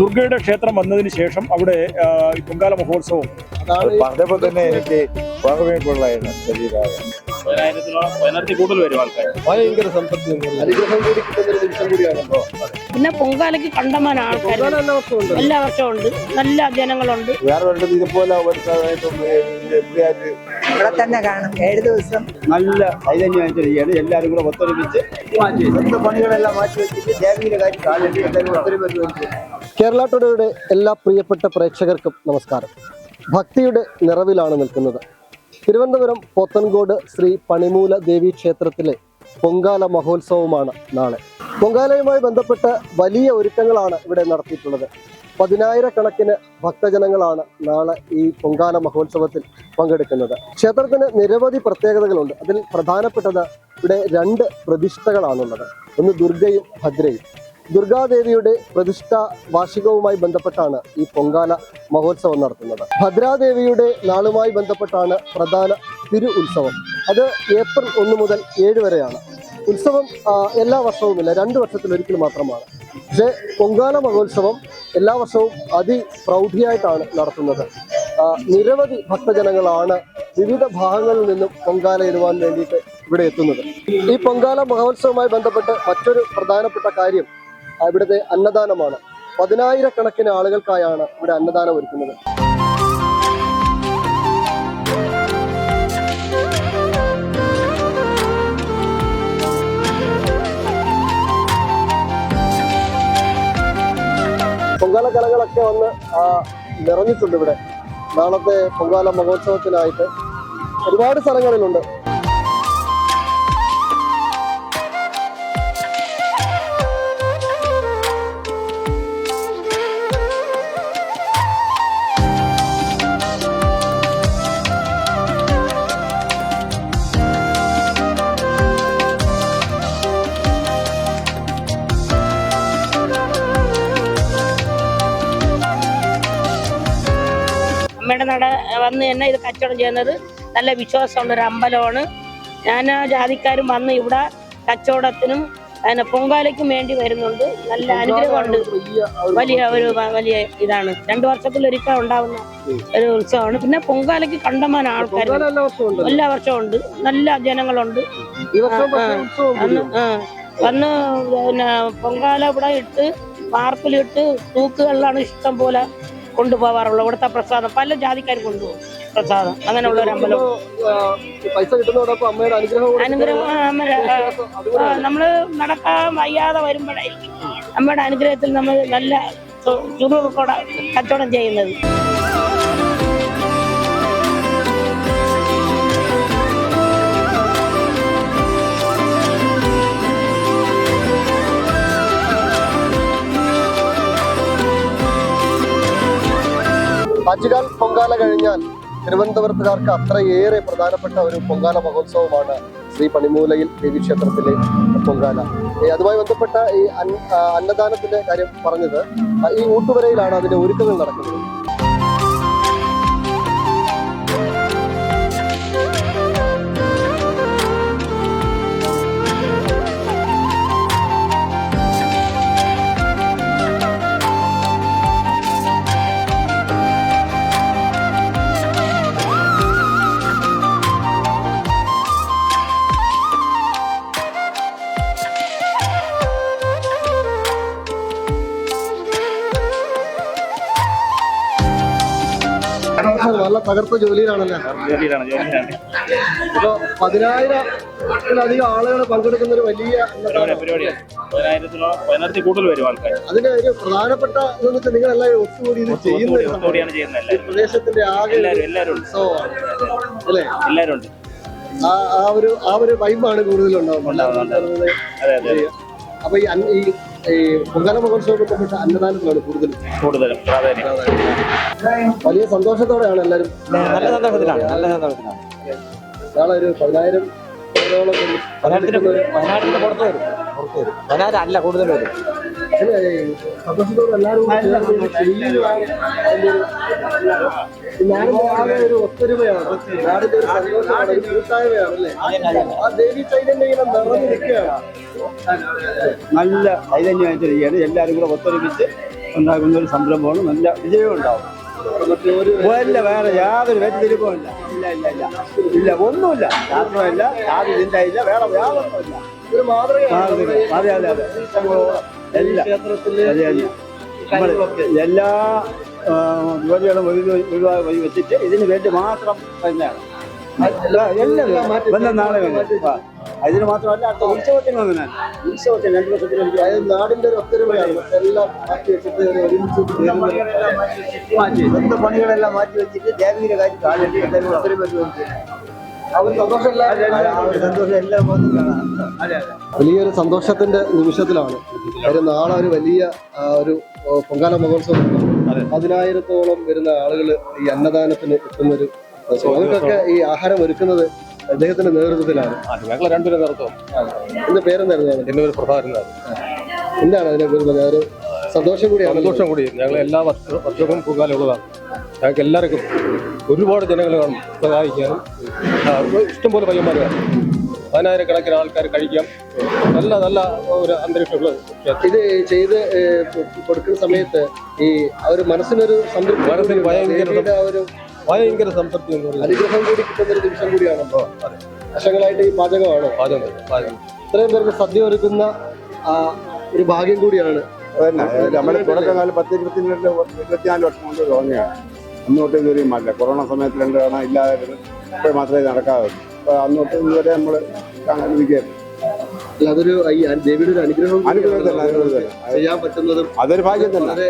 ദുർഗയുടെ ക്ഷേത്രം വന്നതിന് ശേഷം അവിടെ പൊങ്കാല മഹോത്സവം. അത് പറഞ്ഞപ്പോ തന്നെ എനിക്ക് കൊള്ളായിരുന്നു ഭയങ്കര സമ്പത്തി പിന്നെ പൊങ്കാലയ്ക്ക് കണ്ടമാന ആൾക്കാർ എല്ലാ വർഷവും ഉണ്ട്. നല്ല ജനങ്ങളുണ്ട്. വേറെ വേണ്ടത് ഇതുപോലെ ഇവിടെ തന്നെ കാണും. ഏഴ് ദിവസം. നല്ല ചൈതന്യമായിട്ട് ചെയ്യാണ് എല്ലാവരും കൂടെ ഒത്തൊരുമിച്ച് പണികളെല്ലാം മാറ്റി വെച്ചിട്ട് ദേവിയുടെ കാര്യം കാലടി എല്ലാവരും ഒത്തൊരുമിച്ച് കേരള ടുഡേയുടെ എല്ലാ പ്രിയപ്പെട്ട പ്രേക്ഷകർക്കും നമസ്കാരം. ഭക്തിയുടെ നിറവിലാണ് നിൽക്കുന്നത്. തിരുവനന്തപുരം പോത്തൻകോട് ശ്രീ പണിമൂല ദേവി ക്ഷേത്രത്തിലെ പൊങ്കാല മഹോത്സവമാണ് നാളെ. പൊങ്കാലയുമായി ബന്ധപ്പെട്ട് വലിയ ഒരുക്കങ്ങളാണ് ഇവിടെ നടത്തിയിട്ടുള്ളത്. പതിനായിരക്കണക്കിന് ഭക്തജനങ്ങളാണ് നാളെ ഈ പൊങ്കാല മഹോത്സവത്തിൽ പങ്കെടുക്കുന്നത്. ക്ഷേത്രത്തിന് നിരവധി പ്രത്യേകതകളുണ്ട്. അതിൽ പ്രധാനപ്പെട്ടത് ഇവിടെ രണ്ട് പ്രതിഷ്ഠകളാണുള്ളത്. ഒന്ന് ദുർഗയും ഭദ്രയും. ദുർഗാദേവിയുടെ പ്രതിഷ്ഠ വാർഷികവുമായി ബന്ധപ്പെട്ടാണ് ഈ പൊങ്കാല മഹോത്സവം നടത്തുന്നത്. ഭദ്രാദേവിയുടെ നാളുമായി ബന്ധപ്പെട്ടാണ് പ്രധാന തിരു ഉത്സവം. അത് ഏപ്രിൽ ഒന്ന് മുതൽ ഏഴ് വരെയാണ്. ഉത്സവം എല്ലാ വർഷവുമില്ല രണ്ട് വർഷത്തിലൊരിക്കൽ മാത്രമാണ്. പക്ഷേ പൊങ്കാല മഹോത്സവം എല്ലാ വർഷവും അതിപ്രൗഢിയായിട്ടാണ് നടത്തുന്നത്. നിരവധി ഭക്തജനങ്ങളാണ് വിവിധ ഭാഗങ്ങളിൽ നിന്നും പൊങ്കാല ഇടുവാൻ വേണ്ടിയിട്ട് ഇവിടെ എത്തുന്നത്. ഈ പൊങ്കാല മഹോത്സവവുമായി ബന്ധപ്പെട്ട് മറ്റൊരു പ്രധാനപ്പെട്ട കാര്യം ഇവിടുത്തെ അന്നദാനമാണ്. പതിനായിരക്കണക്കിന് ആളുകൾക്കായാണ് ഇവിടെ അന്നദാനം ഒരുക്കുന്നത്. പൊങ്കാല കലകളൊക്കെ വന്ന് നിറഞ്ഞിട്ടുണ്ട് ഇവിടെ. നാളത്തെ പൊങ്കാല മഹോത്സവത്തിനായിട്ട് ഒരുപാട് സ്ഥലങ്ങളിലുണ്ട്. വന്ന് തന്നെ ഇത് കച്ചവടം ചെയ്യുന്നത് നല്ല വിശ്വാസമുള്ള ഒരു അമ്പലമാണ്. ഞാൻ ജാതിക്കാരും വന്ന് ഇവിടെ കച്ചവടത്തിനും പിന്നെ പൊങ്കാലയ്ക്കും വേണ്ടി വരുന്നുണ്ട്. നല്ല അനുഗ്രഹമുണ്ട്. വലിയ ഒരു വലിയ ഇതാണ്. രണ്ടു വർഷത്തിലൊരിക്കൽ ഉണ്ടാവുന്ന ഒരു ഉത്സവമാണ്. പിന്നെ പൊങ്കാലയ്ക്ക് കണ്ടമാന ആൾക്കാർ എല്ലാ വർഷവും ഉണ്ട്. നല്ല ജനങ്ങളുണ്ട്. വന്ന് വന്ന് പിന്നെ പൊങ്കാല ഇവിടെ ഇട്ട് വാർപ്പിലിട്ട് തൂക്കുകളിലാണ് ഇഷ്ടം പോലെ. കൊണ്ടുപോകാറുള്ളത് ഇവിടുത്തെ പ്രസാദം. പല ജാതിക്കാർ കൊണ്ടുപോകും പ്രസാദം. അങ്ങനെയുള്ള ഒരു അമ്പലം പൈസ അമ്മയുടെ അനുഗ്രഹം അനുഗ്രഹം നമ്മൾ നടക്കാൻ വയ്യാതെ വരുമ്പോഴായിരിക്കും നമ്മുടെ അനുഗ്രഹത്തിൽ നമ്മൾ നല്ല ചു- ചുരുക്കോടെ കച്ചവടം ചെയ്യുന്നത്. ആറ്റുകാൽ പൊങ്കാല കഴിഞ്ഞാൽ തിരുവനന്തപുരത്തുകാർക്ക് അത്രയേറെ പ്രധാനപ്പെട്ട ഒരു പൊങ്കാല മഹോത്സവമാണ് ശ്രീ പണിമൂലയിൽ ദേവീക്ഷേത്രത്തിലെ പൊങ്കാല. അതുമായി ബന്ധപ്പെട്ട ഈ അന്നദാനത്തിന്റെ കാര്യം പറഞ്ഞത്. ഈ ഊട്ടുവരയിലാണ് അതിന്റെ ഒരുക്കങ്ങൾ നടക്കുന്നത്. തകർത്ത ജോലിയിലാണല്ലേ? ജോലിയിലാണ് ജോലിയിലാണ്. ഇപ്പൊ പതിനായിരത്തിലധികം ആളുകൾ പങ്കെടുക്കുന്ന ഒരു വലിയ പരിപാടിയാണ് പതിനായിരത്തിൽ കൂടുതൽ വരും ആൾക്കാർ അതിന്റെ ഒരു പ്രധാനപ്പെട്ട ഇതെന്ന് വെച്ചാൽ നിങ്ങൾ എല്ലാവരും ഒത്തുകൂടി ഇത് ചെയ്യുന്ന ഒത്തുകൂടിയാണ് ചെയ്യുന്നത് എല്ലാവരും. പ്രദേശത്തിന്റെ ആകെ ഒരു എല്ലാവരും എല്ലാവരും ഉണ്ട്. ഉത്സവമാണ് അല്ലേ? എല്ലാവരും ഉണ്ട് ആ ആ ഒരു ആ ഒരു വൈബാണ് കൂടുതലുണ്ടാവുന്നത്. ഉണ്ടാവുന്നുണ്ട്. അതെ അതെ അപ്പൊ ഈ ഈ ഈ പൊങ്കാല മഹോത്സവം ബന്ധപ്പെട്ട അന്നദാനത്തിലാണ് കൂടുതലും. കൂടുതലും. പ്രാധാന്യം വലിയ സന്തോഷത്തോടെയാണ് എല്ലാവരും നല്ല സന്തോഷത്തിലാണ്. നല്ല സന്തോഷത്തിലാണ്. നാളെ ഒരു പതിനായിരം പേരോളം വരും. വയനാട്ടിന് വയനാട്ടിന് പുറത്ത് വരും. പുറത്ത് വരും അല്ല കൂടുതൽ വരും സന്തോഷത്തോടെ എല്ലാവരും നാടിന്റെ ആകെ ഒരു ആ ദേവി എല്ലാവരും കൂടെ ഒത്തൊരുമിച്ച് ഉണ്ടാക്കുന്ന ഒരു സംരംഭമാണ് നല്ല വിജയം ഉണ്ടാവും ഇല്ല വേറെ യാതൊരു വ്യതിരിപ്പവും ഇല്ല ഇല്ല ഇല്ല ഇല്ല ഒന്നുമില്ല രാഷ്ട്രമില്ല യാതൊരു ചിന്തയില്ല വേറെ യാതൊന്നുമില്ല അതെ അതെ അതെ. ഇഷ്ടങ്ങളോളം എല്ലാം എല്ലാ ജോലികളും ഒഴിവ് ഒഴിവാക്കി വഴി വെച്ചിട്ട് ഇതിന് വേണ്ടി മാത്രം തന്നെയാണ്. എല്ലാം നാളെ വരും അതിന് മാത്രമല്ല അടുത്ത ഉത്സവത്തിന് വന്നാൽ ഉത്സവത്തിന് രണ്ട് വർഷത്തിന് അതായത് നാടിന്റെ ഒരു ഒത്തൊരുമയാണ്. എല്ലാം മാറ്റി വെച്ചിട്ട് ഒരു ഒരുമിച്ച് പണികളെല്ലാം മാറ്റി വെച്ചിട്ട്. ദേവിയുടെ കാര്യം കാലടി വലിയൊരു സന്തോഷത്തിന്റെ നിമിഷത്തിലാണ്. കാര്യം നാളെ ഒരു വലിയ ഒരു പൊങ്കാല മഹോത്സവം. പതിനായിരത്തോളം വരുന്ന ആളുകൾ ഈ അന്നദാനത്തിന് എത്തുന്ന ഒരു ദിവസം. അവർക്കൊക്കെ ഈ ആഹാരം ഒരുക്കുന്നത് അദ്ദേഹത്തിന്റെ നേതൃത്വത്തിലാണ്. ഞങ്ങൾ രണ്ടുപേരും നേതൃത്വം എന്റെ പേരെന്തായിരുന്നു? എന്റെ പേര് പ്രഭാകരൻ എന്താണ് അതിനെ കുറിച്ച്? സന്തോഷം കൂടി സന്തോഷം കൂടി. ഞങ്ങൾ എല്ലാ വർഷ- വർഷവും പൂങ്കാലുള്ളതാണ് ഞങ്ങൾക്ക് എല്ലാവർക്കും ഒരുപാട് ജനങ്ങൾ കാണും. സഹായിക്കാനും. ഇഷ്ടംപോലെ പയ്യന്മാർ കാണും പതിനായിരക്കണക്കിന് ആൾക്കാർ കഴിക്കാം. നല്ല നല്ല ഒരു അന്തരീക്ഷമുള്ള ക്ഷേത്രം. ഇത് ചെയ്ത് കൊടുക്കുന്ന സമയത്ത് ഈ അവർ ഒരു മനസ്സിനൊരു സംതൃപ്തി മനസ്സിന് ഭയങ്കര ഒരു ഭയങ്കര സംതൃപ്തി അനുഗ്രഹം കൂടി കിട്ടുന്ന ഒരു നിമിഷം കൂടിയാണ്. വർഷങ്ങളായിട്ട് ഈ പാചകമാണോ? പാചകം പാചകം. ഇത്രയും പേർക്ക് സദ്യ ഒരുക്കുന്ന ഒരു ഭാഗ്യം കൂടിയാണ്. നമ്മുടെ തുടക്കകാലം പത്ത് ഇരുപത്തിരണ്ട് ഇരുപത്തിനാല് വർഷം കൊണ്ട് തുടങ്ങിയാണ് അന്നോട്ട് ഇതുവരെയും മാറില്ല. കൊറോണ സമയത്ത് രണ്ട് തവണ ഇല്ലാതായിരുന്നു ഇപ്പോൾ മാത്രമേ നടക്കാവുള്ളൂ അപ്പോൾ അന്നോട്ട് ഇതുവരെ നമ്മൾ ഇരിക്കുകയായിരുന്നു അതൊരു ദേവിയുടെ ഒരു അനുഗ്രഹം ചെയ്യാൻ പറ്റുന്നതും അതൊരു ഭാഗ്യം തന്നെ.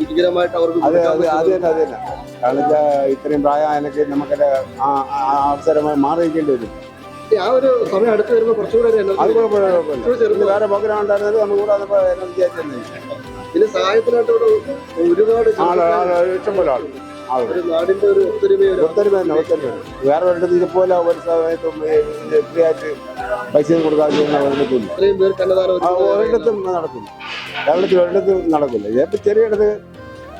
വിജയകരമായിട്ട് അവർക്ക് അതെ അത് അത് തന്നെ അത്. തന്നെ കാരണം ഇത്രയും ഇത്രയും പ്രായമായാലൊക്കെ നമുക്കൊരു ആ ആ അവസരമായി മാറിയിരിക്കേണ്ടി വരും. ആ ഒരു സമയം അടുത്ത് വരുമ്പോൾ കുറച്ചുകൂടെ അത് കുഴപ്പമില്ല വേറെ പ്രോഗ്രാം ഉണ്ടായിരുന്നത് നമുക്ക് കൂടെ അതിപ്പോൾ എനർജി ഇതിന് സഹായത്തിനായിട്ട് ഇവിടെ ഒരുപാട് ഇഷ്ടംപോലെ ഒരു നാടിന്റെ ഒരു ഒത്തൊരുമയൊരു ഒത്തൊരുമ തന്നെ ഒത്തൊരുമ വേറെ ഒരിടത്ത് ഇതുപോലെ ഒരു സമയത്തും ഫ്രീ ആയിട്ട് പൈസ കൊടുക്കാതെ ഒരിടത്തും നടക്കില്ല. കേരളത്തിൽ ഒരിടത്തും നടക്കില്ല. ചിലപ്പോൾ ചെറിയിടത്ത്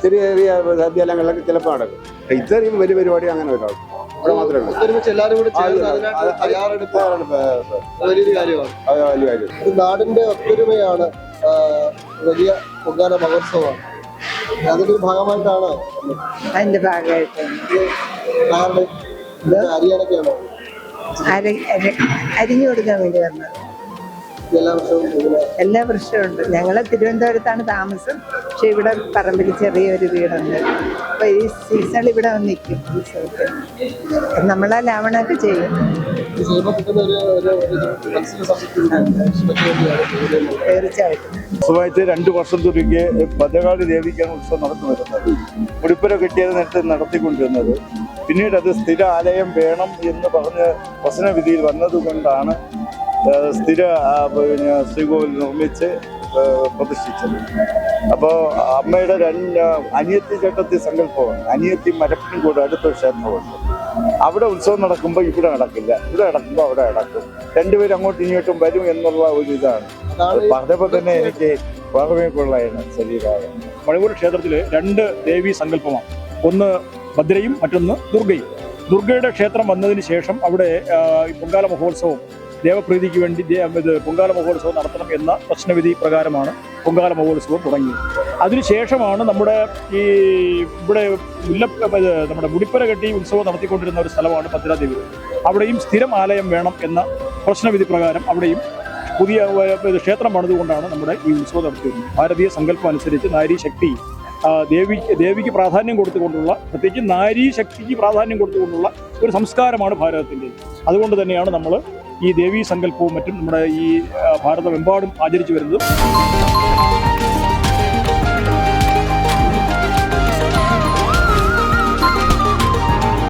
ചെറിയ ചെറിയ സദ്യാലയങ്ങളിലൊക്കെ ചിലപ്പോൾ നടക്കും. ഇത്രയും വലിയ പരിപാടി അങ്ങനെ ഒരാൾ ഇവിടെ മാത്രമേ ഉള്ളൂ. ഒത്തൊരുമിച്ച് എല്ലാവരും കൂടി ചേർന്ന് അത് അതിനായിട്ട് തയ്യാറെടുപ്പ് വലിയൊരു കാര്യമാണ്. വലിയ കാര്യം. ഇത് നാടിന്റെ ഒത്തൊരുമയാണ് വലിയ പൊങ്കാല മഹോത്സവമാണ്. അതിന്റെ ഭാഗമായിട്ടാണ് അതിന്റെ ഭാഗമായിട്ടാണ്. കാരണം ഇത് അറിയാനൊക്കെയാണോ അരി അരി- അരിഞ്ഞു കൊടുക്കാൻ വേണ്ടി വന്നത്. എല്ലാ വർഷവും എല്ലാ വർഷവും ഉണ്ട്. ഞങ്ങൾ തിരുവനന്തപുരത്താണ് താമസം. പക്ഷെ ഇവിടെ പറമ്പിൽ ചെറിയൊരു വീടുണ്ട്. അപ്പൊ ഈ സീസണിൽ ഇവിടെ വന്ന് നിൽക്കും ഉത്സവത്തിന് നമ്മളാ ലാവണൊക്കെ ചെയ്യും. തീർച്ചയായിട്ടും. രണ്ടു വർഷം തുടങ്ങി ഭദ്രകാളി ദേവിക്കാണ് ഉത്സവം നടന്നു വരുന്നത്. മുടിപ്പുര കിട്ടിയത് നേരത്തെ നടത്തിക്കൊണ്ടിരുന്നത്. പിന്നീട് അത് സ്ഥിര ആലയം വേണം എന്ന് പറഞ്ഞ് വസനവിധിയിൽ വന്നതുകൊണ്ടാണ് സ്ഥിര പിന്നെ ശ്രീകോവിൽ നിർമ്മിച്ച് പ്രതിഷ്ഠിച്ചത് അപ്പോൾ അമ്മയുടെ രണ്ട് അനിയത്തി ചട്ടത്തി സങ്കല്പമാണ്. അനിയത്തി മരപ്പിനും കൂടെ അടുത്ത ക്ഷേത്രമുണ്ട്. അവിടെ ഉത്സവം നടക്കുമ്പോൾ ഇവിടെ നടക്കില്ല. ഇവിടെ നടക്കുമ്പോൾ അവിടെ നടക്കും. രണ്ടുപേരും അങ്ങോട്ടും ഇങ്ങോട്ടും വരും എന്നുള്ള ഒരു ഇതാണ്. പറഞ്ഞപ്പോൾ തന്നെ എനിക്ക് വളരെ കൊള്ളായിരുന്നു ശരീരം മഴവൂർ ക്ഷേത്രത്തിൽ രണ്ട് ദേവി സങ്കല്പമാണ്. ഒന്ന് ഭദ്രയും മറ്റൊന്ന് ദുർഗയും. ദുർഗയുടെ ക്ഷേത്രം വന്നതിന് ശേഷം അവിടെ പൊങ്കാല മഹോത്സവം ദേവപ്രീതിക്ക് വേണ്ടി പൊങ്കാല മഹോത്സവം നടത്തണം എന്ന പ്രശ്നവിധി പ്രകാരമാണ് പൊങ്കാല മഹോത്സവം തുടങ്ങിയത്. അതിനുശേഷമാണ് നമ്മുടെ ഈ ഇവിടെ മുല്ല നമ്മുടെ മുടിപ്പര കെട്ടി ഉത്സവം നടത്തിക്കൊണ്ടിരുന്ന ഒരു സ്ഥലമാണ് ഭദ്രാദേവി. അവിടെയും സ്ഥിരം ആലയം വേണം എന്ന പ്രശ്നവിധി പ്രകാരം അവിടെയും പുതിയ ക്ഷേത്രം പണിതുകൊണ്ടാണ് നമ്മുടെ ഈ ഉത്സവം നടത്തിയിരുന്നത്. ഭാരതീയ സങ്കല്പം അനുസരിച്ച് നാരി ശക്തി ദേവി ദേവിക്ക് പ്രാധാന്യം കൊടുത്തുകൊണ്ടുള്ള പ്രത്യേകിച്ച് നാരീ ശക്തിക്ക് പ്രാധാന്യം കൊടുത്തുകൊണ്ടുള്ള ഒരു സംസ്കാരമാണ് ഭാരതത്തിന്റെ അതുകൊണ്ട് തന്നെയാണ് നമ്മൾ ഈ ദേവീ സങ്കല്പവും മറ്റും നമ്മുടെ ഈ ഭാരതമെമ്പാടും ആചരിച്ചു വരുന്നത്.